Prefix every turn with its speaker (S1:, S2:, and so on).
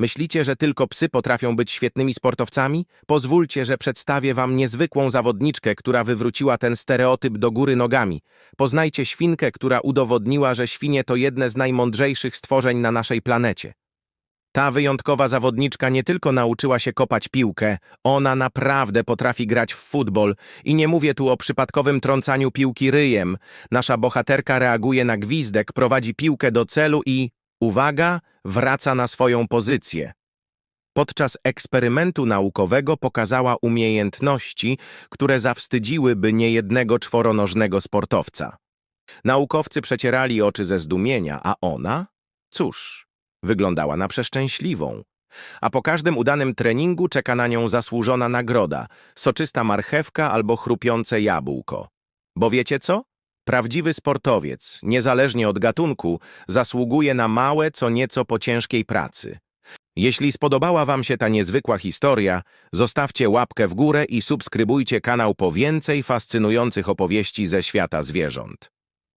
S1: Myślicie, że tylko psy potrafią być świetnymi sportowcami? Pozwólcie, że przedstawię wam niezwykłą zawodniczkę, która wywróciła ten stereotyp do góry nogami. Poznajcie świnkę, która udowodniła, że świnie to jedne z najmądrzejszych stworzeń na naszej planecie. Ta wyjątkowa zawodniczka nie tylko nauczyła się kopać piłkę, ona naprawdę potrafi grać w futbol i nie mówię tu o przypadkowym trącaniu piłki ryjem. Nasza bohaterka reaguje na gwizdek, prowadzi piłkę do celu i, uwaga, wraca na swoją pozycję. Podczas eksperymentu naukowego pokazała umiejętności, które zawstydziłyby niejednego czworonożnego sportowca. Naukowcy przecierali oczy ze zdumienia, a ona? Cóż, wyglądała na przeszczęśliwą. A po każdym udanym treningu czeka na nią zasłużona nagroda, soczysta marchewka albo chrupiące jabłko. Bo wiecie co? Prawdziwy sportowiec, niezależnie od gatunku, zasługuje na małe, co nieco po ciężkiej pracy. Jeśli spodobała Wam się ta niezwykła historia, zostawcie łapkę w górę i subskrybujcie kanał po więcej fascynujących opowieści ze świata zwierząt.